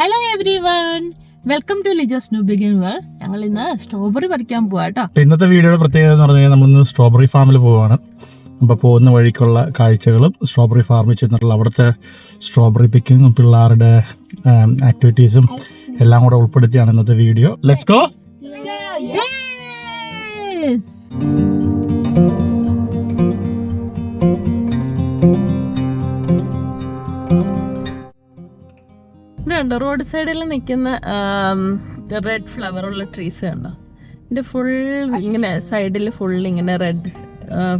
Hello everyone welcome to Liju's new begin world ഞങ്ങൾ ഇന്ന് strawberry പറിക്കാൻ പോവാ കേട്ടോ ഇന്നത്തെ വീഡിയോയുടെ പ്രത്യേകത എന്ന് പറഞ്ഞു കഴിഞ്ഞാൽ നമ്മളിന്ന് സ്ട്രോബെറി ഫാമിൽ പോവാണ്. അപ്പോൾ പോകുന്ന വഴിക്കുള്ള കാഴ്ചകളും സ്ട്രോബെറി ഫാമിൽ ചെന്നിട്ടുള്ള അവിടുത്തെ സ്ട്രോബെറി പിക്കിങ്ങും പിള്ളേരുടെ ആക്ടിവിറ്റീസും എല്ലാം കൂടെ ഉൾപ്പെടുത്തിയാണ് ഇന്നത്തെ വീഡിയോ. Let's go Yes! ഇതുണ്ടോ റോഡ് സൈഡിൽ നിൽക്കുന്ന റെഡ് ഫ്ലവർ ഉള്ള ട്രീസ് കണ്ടോ? ഇതിന്റെ ഫുൾ ഇങ്ങനെ സൈഡിൽ ഫുൾ ഇങ്ങനെ റെഡ്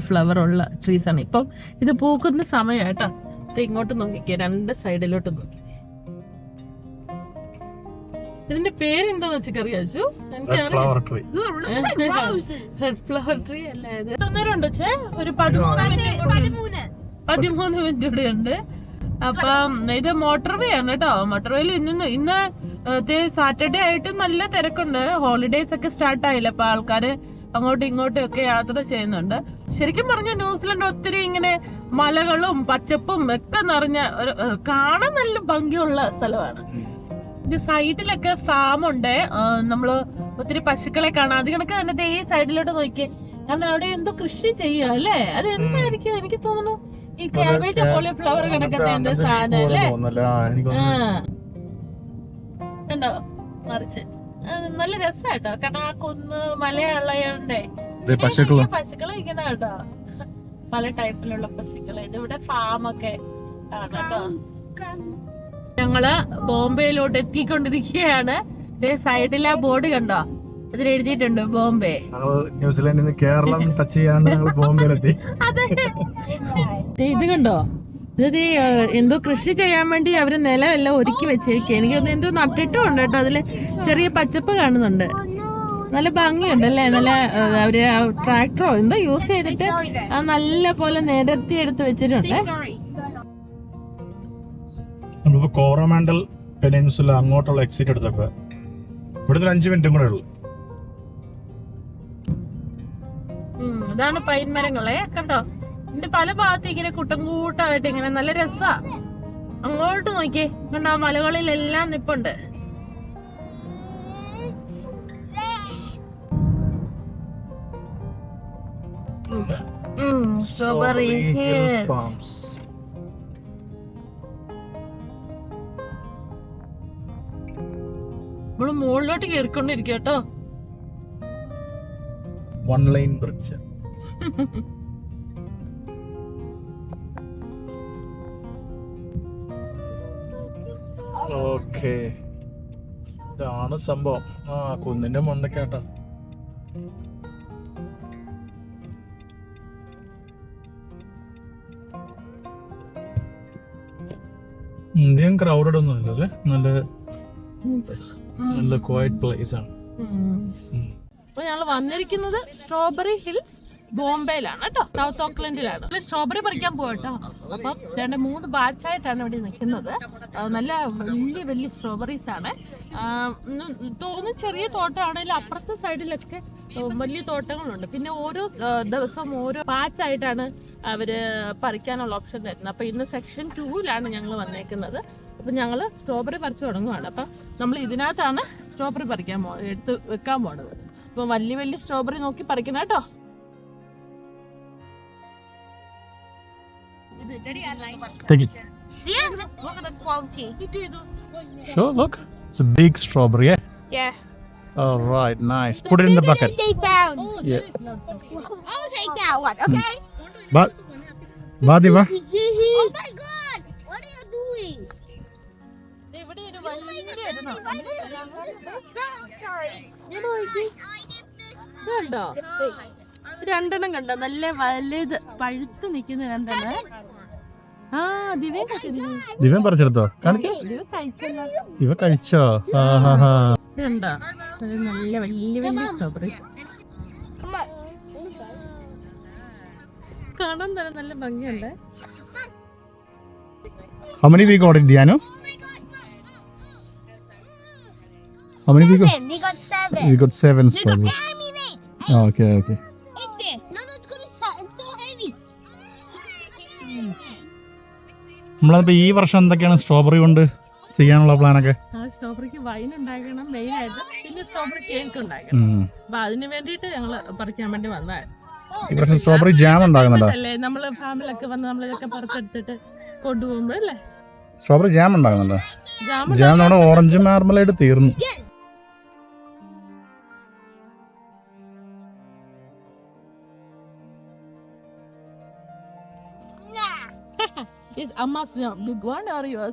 ഫ്ലവർ ഉള്ള ട്രീസ് ആണ്. ഇപ്പം ഇത് പൂക്കുന്ന സമയം കേട്ടോ ഇത് ഇങ്ങോട്ട് നോക്കിക്കേ രണ്ട് സൈഡിലോട്ട് നോക്കി. ഇതിന്റെ പേരെന്താന്ന് വെച്ചറിയാച്ചു flower tree red flower tree അല്ലേ ഇത്? ചേ ഒരു പതിമൂന്ന് പതിമൂന്ന് മിനിറ്റ് കൂടെ ഉണ്ട്. അപ്പം ഇത് മോട്ടോർവേ ആണ് കേട്ടോ മോട്ടോർവേയിൽ ഇന്ന് ഇന്ന് സാറ്റർഡേ ആയിട്ട് നല്ല തിരക്കുണ്ട്. ഹോളിഡേസ് ഒക്കെ സ്റ്റാർട്ട് ആയില്ല അപ്പൊ ആൾക്കാര് അങ്ങോട്ടും ഇങ്ങോട്ടും ഒക്കെ യാത്ര ചെയ്യുന്നുണ്ട്. ശരിക്കും പറഞ്ഞ ന്യൂസിലൻഡ് ഒത്തിരി ഇങ്ങനെ മലകളും പച്ചപ്പും ഒക്കെ നിറഞ്ഞ ഒരു കാണാൻ നല്ല ഭംഗിയുള്ള സ്ഥലമാണ്. ഇത് സൈഡിലൊക്കെ ഫാം ഉണ്ട്. നമ്മൾ ഒത്തിരി പശുക്കളെ കാണാം. അത് കണക്ക് തന്നെ ഈ സൈഡിലോട്ട് നോക്കിയേ. കാരണം അവിടെ എന്തോ കൃഷി ചെയ്യുക അല്ലേ? അത് എന്തായിരിക്കും എനിക്ക് തോന്നുന്നു ഈ കാബേജ് കോളിഫ്ലവർ കണക്കത്തെ എന്തോ സാധനം അല്ലേ? കണ്ടോ? മറിച്ച്. നല്ല രസാട്ടോ. കാരണം ആ കുന്ന് മലയുള്ളതുകൊണ്ടേ ഇരിക്കുന്ന കേട്ടോ പല ടൈപ്പിലുള്ള പശുക്കൾ. ഇതിവിടെ ഫാം ഒക്കെ ആണ് കേട്ടോ. ഞങ്ങൾ ബോംബെയിലോട്ട് എത്തിക്കൊണ്ടിരിക്കുകയാണ്. സൈഡിൽ ആ ബോർഡ് കണ്ടോ? ഇതിൽ എഴുതിയിട്ടുണ്ട് ബോംബെ ന്യൂസിലാൻഡിൽ നിന്ന് കേരളം ടച്ച് ചെയ്യാണ്ട് ഞങ്ങൾ ബോംബെയിലെത്തി. അതെ. ഇത് കണ്ടോ? ഇത് എന്തോ കൃഷി ചെയ്യാൻ വേണ്ടി അവർ നിലമെല്ലാം ഒരുക്കി വെച്ചിരിക്കുക എനിക്ക് എന്തോ നട്ടിട്ടും ഉണ്ട് കേട്ടോ. അതിൽ ചെറിയ പച്ചപ്പ് കാണുന്നുണ്ട്. നല്ല ഭംഗിയുണ്ട് അല്ലേ? നല്ല അവർ ട്രാക്ടറോ എന്തോ യൂസ് ചെയ്തിട്ട് ആ നല്ല പോലെ നിരത്തി എടുത്ത് വെച്ചിട്ടുണ്ട്. കോറമാൻഡൽ പെനിൻസുല അങ്ങോട്ടുള്ള എക്സിറ്റ് എടുത്തപ്പോ. അഞ്ചു അഞ്ച് മിനിറ്റും കൂടെ ഉള്ളു. ഇതാണ് പൈൻ മരങ്ങളെ കണ്ടോ? ഇതിന്റെ പല ഭാഗത്ത് ഇങ്ങനെ കൂട്ടം കൂട്ടമായിട്ട് ഇങ്ങനെ നല്ല രസാ. അങ്ങോട്ട് നോക്കിയേ കണ്ടോ മലകളിലെല്ലാം നിപ്പുണ്ട്. സ്ട്രോബെറി ഹിൽസ് നമ്മൾ മുകളിലോട്ട് കേറിക്കൊണ്ടിരിക്കട്ടോ കേട്ടോ. വൺ ലൈൻ ബ്രിഡ്ജ് ഓക്കെ ഇതാണ് സംഭവം. ആ കുന്നിന്റെ മണ്ടക്കേട്ടാ ഇന്ത്യൻ ക്രൗഡഡ് ഒന്നും അല്ലേ? നല്ല നല്ല ക്വയറ്റ് പ്ലേസ് ആണ്. അപ്പൊ ഞങ്ങൾ വന്നിരിക്കുന്നത് സ്ട്രോബെറി ഹിൽസ് ബോംബെയിലാണ് കേട്ടോ. സൗത്ത് ഓക്ലൻഡിലാണ് സ്ട്രോബെറി പറിക്കാൻ പോകട്ടോ അപ്പം രണ്ട് മൂന്ന് ബാച്ചായിട്ടാണ് ഇവിടെ നിൽക്കുന്നത്. നല്ല വലിയ വലിയ സ്ട്രോബെറീസ് ആണ്. തോന്നുന്നു ചെറിയ തോട്ടമാണെങ്കിലും അപ്പുറത്തെ സൈഡിലൊക്കെ വലിയ തോട്ടങ്ങളുണ്ട്. പിന്നെ ഓരോ ദിവസവും ഓരോ ബാച്ചായിട്ടാണ് അവർ പറിക്കാനുള്ള ഓപ്ഷൻ തരുന്നത്. അപ്പൊ ഇന്ന് സെക്ഷൻ ടൂവിലാണ് ഞങ്ങൾ വന്നേക്കുന്നത്. അപ്പൊ ഞങ്ങൾ സ്ട്രോബെറി പറിച്ചു തുടങ്ങുവാണ്. അപ്പൊ നമ്മൾ ഇതിനകത്താണ് സ്ട്രോബെറി പറിക്കാൻ പോ എടുത്ത് വെക്കാൻ പോണത്. അപ്പൊ വലിയ വലിയ സ്ട്രോബെറി നോക്കി പറിക്കണം കേട്ടോ Take it. See it? Look at the quality. Sure, look. It's a big strawberry, yeah? Yeah. All right, nice. Put it in the bucket. They found. Yeah. I'll take that one, okay? But, Badiva. Oh my god! What are you doing? Sorry. കണ്ടോ രണ്ടെണ്ണം കണ്ടോ നല്ല വലുത് പഴുത്ത് നിൽക്കുന്ന രണ്ടെണ്ണം ആ പറിച്ചെടുത്തോ കാണിച്ചോ ഇവ കഴിച്ചോ കണ്ടോ നല്ല വലിയ വലിയ സ്ട്രോബെറി. കാണാൻ തന്നെ നല്ല ഭംഗിയുണ്ട് How many we got it, Diano? How many? Seven. We got. We got seven We got strawberries. Mate. Okay, okay. In there. No, no, it's gonna start. It's so heavy. നമ്മളപ്പോ ഈ വർഷം എന്തൊക്കെയാണ് strawberry കൊണ്ട് ചെയ്യാനുള്ള പ്ലാനൊക്കെ ആ സ്ട്രോബെറിക്ക് wine ഉണ്ടാക്കണം main ആയിട്ട് പിന്നെ സ്ട്രോബെറി കേക്ക് ഉണ്ടാക്കണം. അപ്പൊ അതിന് വേണ്ടിയിട്ട് ഞങ്ങൾ പറിക്കാൻ വേണ്ടി വന്നതാണ് ഈ വർഷം സ്ട്രോബെറി ജാം ഉണ്ടാകുന്നുണ്ടോ അല്ലേ നമ്മൾ ഫാമിലൊക്കെ വന്ന് നമ്മളിതൊക്കെ പറിച്ചെടുത്തിട്ട് കൊണ്ടുപോകുമ്പോഴല്ലേ സ്ട്രോബെറി ജാം ഉണ്ടാകുന്നുണ്ടോ ജാമ ജാം നമ്മുടെ ഓറഞ്ച് മാർമലൈഡ് തീർന്നു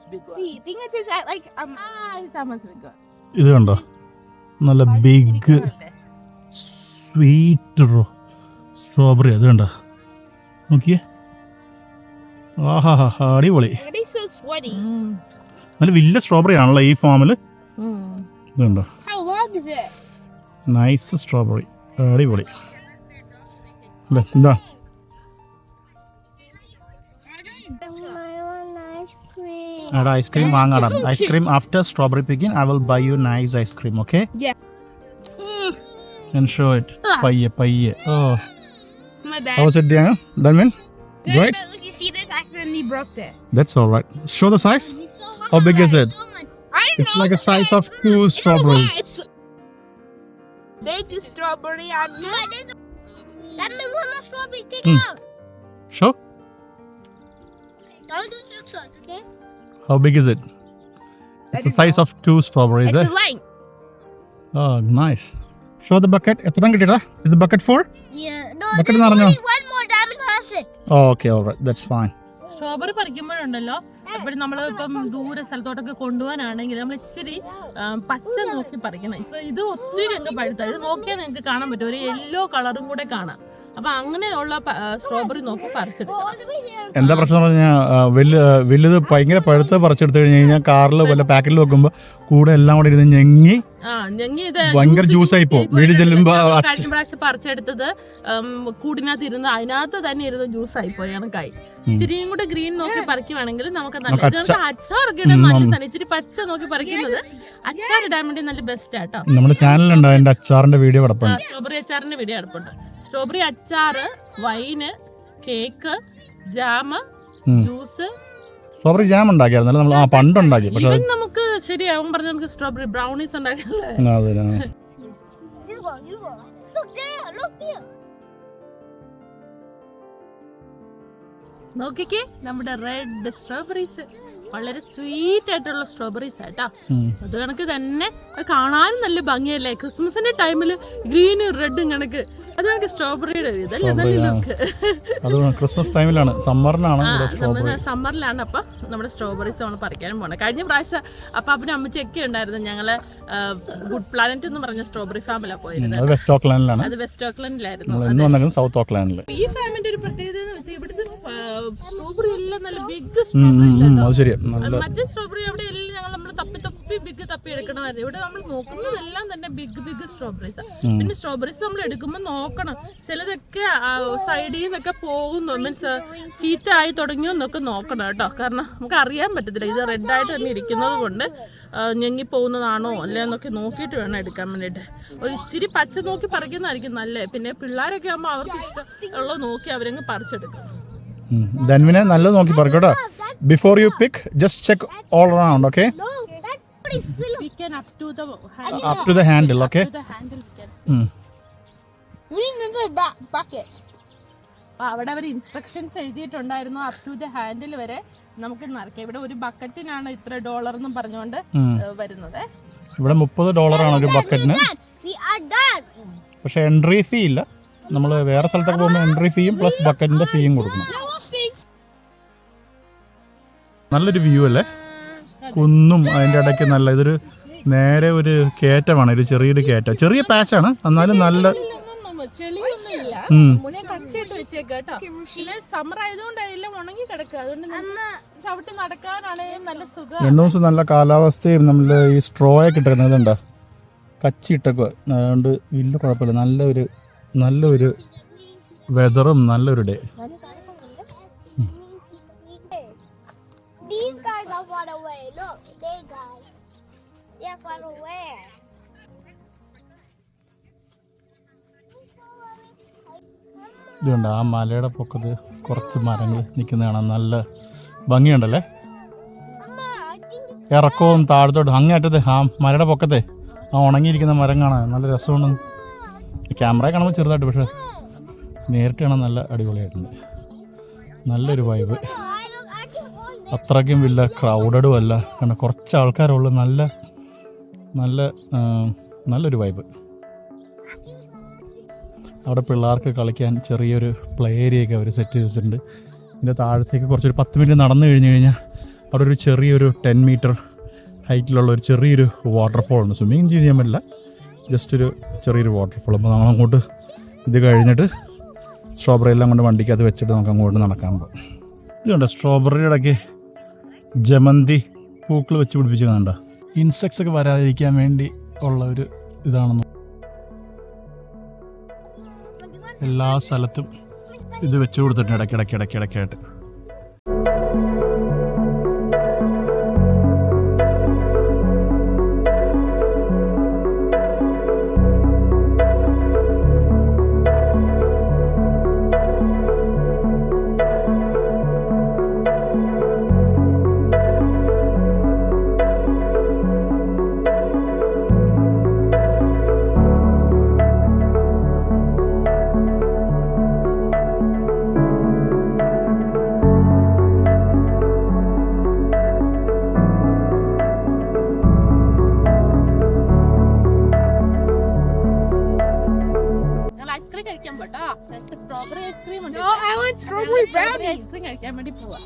big one? See, thing is, is that like um, Ah, it's Amma's big one. ഇത് കണ്ടോ നല്ല ബിഗ് സ്വീറ്റ് റോ സ്ട്രോബെറി അത് കണ്ടോ നോക്കിയേ ആഹാ അടിപൊളി it is so sweaty. Mm. നല്ല വലിയ സ്ട്രോബെറി ആണല്ലോ ഈ ഫാമിൽ ഇത് കണ്ടോ How it? നൈസ് സ്ട്രോബെറി അടിപൊളി അല്ലേ എന്താ Ice cream vaangalam. Ice cream after strawberry picking, I will buy you nice ice cream, okay? Yeah. Hmm. And show it. Ah. Paiye, paiye. Oh. My bad. How was it, Diana? Done well? Good, right? look, you see this? I accidentally broke that. That's all right. Show the size. How big is it? I don't it's like a size of two strawberries. It's big strawberry and not one strawberry. Take hmm. out. Sure. Don't do tricks, okay? How big is it it's the size of two strawberries It's eh? a length. oh nice show the bucket എത്ര കിട്ടിയടാ is the bucket full Yeah. No, Bucket there's നിറഞ്ഞോ? only one more diamond has it. oh, okay all right that's fine strawberry പറിക്കുമ്പോഴുണ്ടല്ലോ എപ്പോഴും നമ്മൾ ഇപ്പം ദൂരെ സ്ഥലത്തോട്ടൊക്കെ കൊണ്ടുപോകാനാണെങ്കിൽ നമ്മൾ ഇച്ചിരി ആ, പച്ച നോക്കി പറിക്കണം ഇപ്പൊ ഇത് ഒത്തിരി അങ്ങ് പഴുത്ത ഇത് നോക്കിയാൽ നിങ്ങൾക്ക് കാണാൻ പറ്റും ഒരു യെല്ലോ കളറും കൂടെ കാണാം അപ്പൊ അങ്ങനെയുള്ള സ്ട്രോബെറി നോക്കി പറിച്ചെടുക്കണം. എന്താ പ്രശ്നം പറഞ്ഞാൽ വലിയ വലുത് ഭയങ്കര പഴുത്ത് പറിച്ചെടുത്ത് കഴിഞ്ഞ് കഴിഞ്ഞാൽ കാറിൽ വല്ല പാക്കറ്റിൽ വെക്കുമ്പോൾ കൂടെ എല്ലാം കൂടെ ഇരുന്ന് ഞെങ്ങി ഭയങ്കര ആയി പോകും വീട് ചെല്ലുമ്പോ കഴിഞ്ഞ പ്രാവശ്യം പറിച്ചെടുത്തത് കൂടിനകത്ത് ഇരുന്ന് അതിനകത്ത് തന്നെ ഇരുന്ന് ജ്യൂസ് ആയി പോയി കണക്കായി ഇച്ചിരിയും കൂടെ ഗ്രീൻ നോക്കി പറിക്കുവാണെങ്കിൽ നമുക്ക് നല്ല ഇതുകൊണ്ട് അച്ചാറൊക്കെ ഇടാൻ നല്ല സാധനം ഇച്ചിരി പച്ച നോക്കി പറിക്കുന്നത്. അച്ചാർ ഇടാൻ വേണ്ടി നല്ല ബെസ്റ്റ് ആട്ടോ നമ്മുടെ ചാനലുണ്ട് അതിന്റെ അച്ചാറിന്റെ വീഡിയോ കിടപ്പുണ്ട്. സ്ട്രോബെറി അച്ചാറിന്റെ വീഡിയോ അടുപ്പുണ്ട് സ്ട്രോബെറി അച്ചാറ് wine cake jam juice strawberry jam ഉണ്ടാക്കിയായിരുന്നല്ലോ നമ്മൾ ആ പണ്ട് ഉണ്ടാക്കി പക്ഷെ നമുക്ക് ശരിയാവും പറഞ്ഞ നമുക്ക് സ്ട്രോബെറി ബ്രൗണീസ് ഉണ്ടാക്കാല്ലേ അത് നോക്കിക്കേ നമ്മുടെ റെഡ് സ്ട്രോബെറീസ് വളരെ സ്വീറ്റ് ആയിട്ടുള്ള സ്ട്രോബെറീസ് ആട്ടോ. അത് കണക്ക് തന്നെ അത് കാണാനും നല്ല ഭംഗിയല്ലേ? ക്രിസ്മസിന്റെ ടൈമിൽ ഗ്രീനും റെഡും കണക്ക്. അത് കണക്ക് സ്ട്രോബെറിയുടെ ഒരു ഇതല്ലേ നല്ല ലുക്ക് അത് ക്രിസ്മസ് ടൈമിലാണ് സമ്മറിനാണ് സ്ട്രോബെറി സമ്മറിലാണ് അപ്പൊ നമ്മുടെ സ്ട്രോബെറീസ് നമ്മൾ പറിക്കാനും പോണേ. കഴിഞ്ഞ പ്രാവശ്യം അപ്പാപ്പനും അമ്മച്ചൊക്കെ ഉണ്ടായിരുന്നു ഞങ്ങൾ ഗുഡ് പ്ലാനറ്റ് എന്ന് പറഞ്ഞ സ്ട്രോബെറി ഫാമിലാണ് പോയിരുന്നത്. അത് വെസ്റ്റ് ഓക്ലാൻഡിലാണ് അത് വെസ്റ്റ് ഓക്ലൻഡിലായിരുന്നു സൗത്ത് ഓക്ലാൻഡിൽ ഈ ഫാമിന്റെ ഒരു പ്രത്യേകത എന്ന് വെച്ചാൽ ഇവിടുത്തെ സ്ട്രോബെറി എല്ലാം നല്ല ബിഗ് സ്ട്രോബെറി മറ്റേ സ്ട്രോബെറി അവിടെ എല്ലാം ഞങ്ങൾ നമ്മൾ തപ്പി ബിഗ് തപ്പി എടുക്കണമായിരുന്നു. ഇവിടെ നമ്മൾ നോക്കുന്നതെല്ലാം തന്നെ ബിഗ് ബിഗ് സ്ട്രോബെറീസ് പിന്നെ സ്ട്രോബെറീസ് നമ്മൾ എടുക്കുമ്പോൾ നോക്കണം. ചിലതൊക്കെ സൈഡിൽ നിന്നൊക്കെ പോകുന്നു. മീൻസ് ചീത്ത ആയി തുടങ്ങിയോ എന്നൊക്കെ നോക്കണം കേട്ടോ. കാരണം നമുക്ക് അറിയാൻ പറ്റത്തില്ല. ഇത് റെഡായിട്ട് തന്നെ ഇരിക്കുന്നത് കൊണ്ട് ഞെങ്ങിപ്പോകുന്നതാണോ ഞെങ്ങി പോകുന്നതാണോ അല്ലേ എന്നൊക്കെ നോക്കിയിട്ട് വേണം എടുക്കാൻ വേണ്ടിയിട്ട്. ഒരു ഇച്ചിരി പച്ച നോക്കി പറിക്കുന്നതായിരിക്കും നല്ലത് പിന്നെ പിള്ളേരൊക്കെ ആകുമ്പോൾ അവർക്ക് ഇഷ്ടം ഉള്ളത് നോക്കി അവരങ്ങ് പറിച്ചെടുക്കും. ധൻവിനെ നല്ലത് നോക്കി പറക്കട്ടോ before you pick just check all round okay We can up to the handle, to the handle okay to the handle we can. We need another ba- bucket. അവിടെ അവർ ഇൻസ്ട്രക്ഷൻസ് എഴുതിയിട്ടുണ്ടായിരുന്നു അപ് ടു ദ ഹാൻഡിൽ വരെ. നമുക്ക് നടക്കാം. ഇവിടെ ഒരു ബക്കറ്റിനാണ് ഇത്ര dollar എന്നും പറഞ്ഞുകൊണ്ട് വരുന്നത്. ഇവിടെ മുപ്പത് ഡോളറാണ് ഒരു ബക്കറ്റിന് Dad, we are done. പക്ഷെ എൻട്രി ഫീ ഇല്ല. നമ്മൾ വേറെ സ്ഥലത്തൊക്കെ പോകുമ്പോൾ എൻട്രി ഫീയും പ്ലസ് ബക്കറ്റിന്റെ ഫീയും കൊടുക്കണം. നല്ലൊരു വ്യൂ അല്ലേ? കുന്നും അതിന്റെ ഇടയ്ക്ക് നല്ല ഇതൊരു നേരെ ഒരു കയറ്റമാണ് ഒരു ചെറിയൊരു കയറ്റം. ചെറിയ പാച്ചാണ് എന്നാലും നല്ല രണ്ടു ദിവസം നല്ല കാലാവസ്ഥയും നമ്മൾ ഈ സ്ട്രോ ഒക്കെ ഇട്ടിരുന്നത് ഉണ്ടോ കച്ചി ഇട്ടൊക്കെ. അതുകൊണ്ട് വലിയ കുഴപ്പമില്ല. നല്ലൊരു നല്ലൊരു വെതറും നല്ലൊരു ഡേ far. ഇതുണ്ട് ആ മലയുടെ പൊക്കത്ത് കുറച്ച് മരങ്ങൾ നിൽക്കുന്ന നല്ല ഭംഗിയുണ്ടല്ലേ? ഇറക്കവും താഴത്തോട്ട് അങ്ങേറ്റത്തെ ആ മരയുടെ പൊക്കത്തെ ആ ഉണങ്ങിയിരിക്കുന്ന മരം കാണാൻ നല്ല രസമുണ്ട്. ക്യാമറ കാണുമ്പോൾ ചെറുതായിട്ട് പക്ഷേ നേരിട്ട് കാണാൻ നല്ല അടിപൊളിയായിട്ടുണ്ട്. നല്ലൊരു വൈബ് അത്രയ്ക്കും വലിയ ക്രൗഡഡും അല്ല. കാരണം കുറച്ച് ആൾക്കാരുള്ളൂ. നല്ല നല്ല നല്ലൊരു വൈബ് അവിടെ പിള്ളേർക്ക് കളിക്കാൻ ചെറിയൊരു പ്ലേ ഏരിയയൊക്കെ അവർ സെറ്റ് ചെയ്തിട്ടുണ്ട്. ഇതിന്റെ താഴത്തേക്ക് കുറച്ചൊരു പത്ത് മിനിറ്റ് നടന്നു കഴിഞ്ഞ് കഴിഞ്ഞാൽ അവിടെ ഒരു ചെറിയൊരു ടെൻ മീറ്റർ ഹൈറ്റിലുള്ള ഒരു ചെറിയൊരു വാട്ടർഫോൾ ഉണ്ട്. സ്വിമ്മിങ് ചെയ്യാൻ പറ്റില്ല. ജസ്റ്റ് ഒരു ചെറിയൊരു വാട്ടർഫോൾ അപ്പോൾ നമ്മൾ അങ്ങോട്ട് ഇത് കഴിഞ്ഞിട്ട് സ്ട്രോബെറി എല്ലാം കൊണ്ട് വണ്ടിക്ക് അത് വെച്ചിട്ട് നമുക്ക് അങ്ങോട്ട് നടക്കാൻ പോകും ഇതുണ്ട് സ്ട്രോബെറിയുടെ ഇടയ്ക്ക് ജമന്തി പൂക്കൾ വെച്ച് പിടിപ്പിച്ച് കണ്ട ഇൻസെക്ട്സ് ഒക്കെ വരാതിരിക്കാൻ വേണ്ടി ഉള്ള ഒരു ഇതാണെന്ന്. എല്ലാ സ്ഥലത്തും ഇത് വെച്ചു കൊടുത്തിട്ടുണ്ട്. ഇടയ്ക്കിടയ്ക്ക് ഇടയ്ക്ക് I strawberry brownies. കഴിക്കാൻ വേണ്ടി പോവാ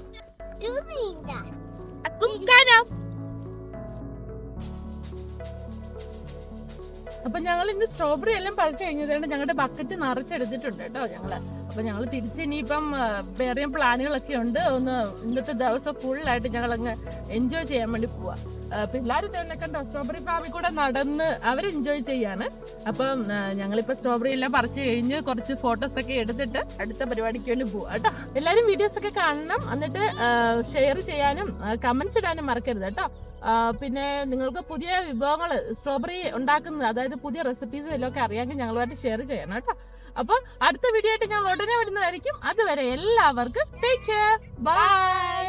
Tumbukana. അപ്പൊ ഞങ്ങൾ ഇന്ന് സ്ട്രോബെറി എല്ലാം പറിച്ചു കഴിഞ്ഞതുകൊണ്ട് ഞങ്ങളുടെ ബക്കറ്റ് നിറച്ചെടുത്തിട്ടുണ്ട് കേട്ടോ ഞങ്ങൾ അപ്പൊ ഞങ്ങൾ തിരിച്ച് ഇനിയിപ്പം വേറെയും പ്ലാനുകളൊക്കെ ഉണ്ട് ഒന്ന് ഇന്നത്തെ ദിവസം ഫുള്ളായിട്ട് ഞങ്ങൾ അങ്ങ് എൻജോയ് ചെയ്യാൻ വേണ്ടി പോവാ പിള്ളേർ തന്നെ കണ്ടോ? സ്ട്രോബെറി ഫാമിൽ കൂടെ നടന്ന് അവർ എൻജോയ് ചെയ്യാണ്. അപ്പം ഞങ്ങളിപ്പോൾ ഞങ്ങളിപ്പോ സ്ട്രോബെറി എല്ലാം പറിച്ച് കഴിഞ്ഞ് കുറച്ച് ഫോട്ടോസ് ഒക്കെ എടുത്തിട്ട് അടുത്ത പരിപാടിക്ക് വേണ്ടി പോകും കേട്ടോ. എല്ലാവരും വീഡിയോസ് ഒക്കെ കാണണം. എന്നിട്ട് ഷെയർ ചെയ്യാനും കമൻസ് ഇടാനും മറക്കരുത് കേട്ടോ. പിന്നെ നിങ്ങൾക്ക് പുതിയ വിഭവങ്ങൾ സ്ട്രോബെറി ഉണ്ടാക്കുന്നത് അതായത് പുതിയ റെസിപ്പീസ് എല്ലാം ഒക്കെ അറിയാമെങ്കിൽ ഞങ്ങളുമായിട്ട് ഷെയർ ചെയ്യണം കേട്ടോ. അപ്പോൾ അടുത്ത വീഡിയോ ആയിട്ട് ഞങ്ങൾ ഉടനെ വരുന്നതായിരിക്കും. അതുവരെ എല്ലാവർക്കും ടേക്ക് കെയർ ബൈ